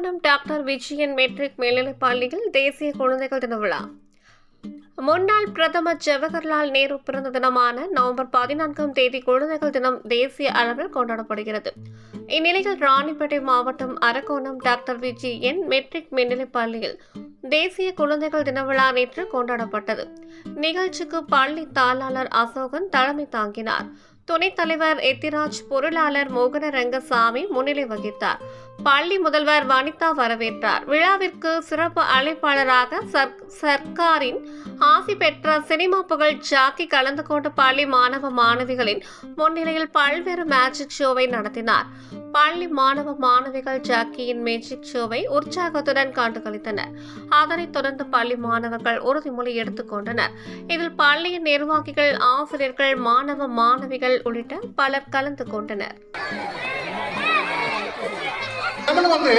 Doctor Vijayan matric மேல்நிலைப் பள்ளியில் தேசிய குழந்தைகள் தின விழா. முன்னாள் பிரதமர் ஜவஹர்லால் நேரு பிறந்த தினமான நவம்பர் பதினான்காம் தேதி குழந்தைகள் தினம் தேசிய அளவில் கொண்டாடப்படுகிறது. இந்நிலையில் ராணிப்பேட்டை மாவட்டம் அரக்கோணம் டாக்டர் விஜயன் மெட்ரிக் மேல்நிலைப் பள்ளியில் தேசிய குழந்தைகள் தின விழா நேற்று கொண்டாடப்பட்டது. நிகழ்ச்சிக்கு பள்ளி தாளாளர் அசோகன் தலைமை தாங்கினார். துணைத் தலைவர் எத்திராஜ் பொருளாளர் மோகன ரங்கசாமி முன்னிலை வகித்தார். பள்ளி முதல்வர் வனிதா வரவேற்றார். விழாவிற்கு சிறப்பு அழைப்பாளராக சர்- சர்க்காரின் ஆசி பெற்ற சினிமா புகழ் ஜாக்கி கலந்து கொண்ட பள்ளி மாணவ மாணவிகளின் முன்னிலையில் பல்வேறு மேஜிக் ஷோவை நடத்தினார். பள்ளி மாணவ மாணவிகள் ஜாக்கியின் மேஜிக் ஷோவை உற்சாகத்துடன் கண்டு அதனைத் தொடர்ந்து பள்ளி மாணவர்கள் உறுதிமொழி எடுத்துக்கொண்டனர் இதில் பள்ளியின் நிர்வாகிகள் ஆசிரியர்கள் மாணவ மாணவிகள் உள்ளிட்ட பலர் கலந்து கொண்டனர். வந்து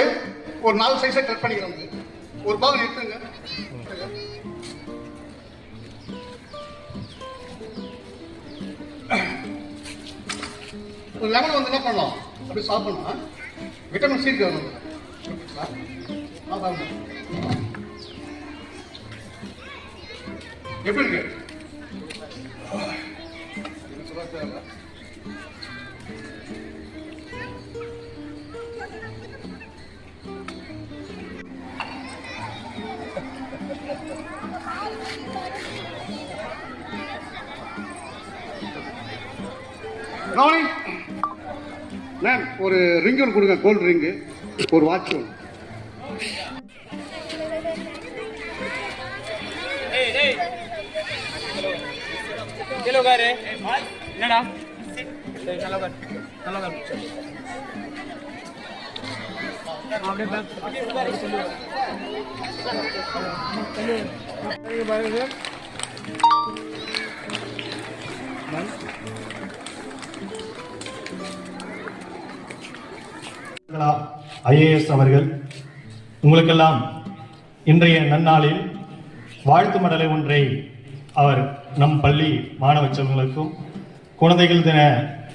ஒரு நாலு சைஸை கட் பண்ணிக்கிறோம். ஒரு பாகம் எடுத்துங்க. லெமன் வந்து என்ன பண்ணலாம்? அப்படி சாப்பிடணும் விட்டமின் சி இருக்கு எப்படி இருக்கு? மேம் ஒரு ரிங் ஒன்று கொடுங்க கோல்டு ரிங்கு ஒரு வாட்ச் ஒன்று என்னடா? சரி நல்லா கர் நல்லா கர் அப்படியே பேக் சொல்லு. ஐஏஎஸ் அவர்கள் உங்களுக்கெல்லாம் இன்றைய நன்னாளில் வாழ்த்து மடலை ஒன்றை அவர் நம் பள்ளி மாணவ செல்வங்களுக்கும் குழந்தைகள் தின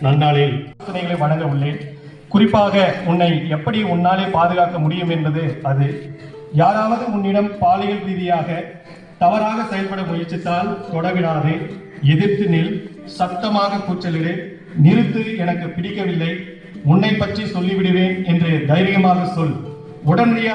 நன்னாளில் யோசனைகளை வழங்க உள்ளேன். குறிப்பாக உன்னை எப்படி உன்னாலே பாதுகாக்க முடியும் என்பது அது. யாராவது உன்னிடம் பாலியல் ரீதியாக தவறாக செயல்பட முயற்சித்தால் தொடவிடாதே. எதிர்த்து நில் சத்தமாக கூச்சலிடு நிறுத்து எனக்கு பிடிக்கவில்லை. உன்னை பற்றி சொல்லிவிடுவேன் என்று தைரியமாக சொல். உடனடியாக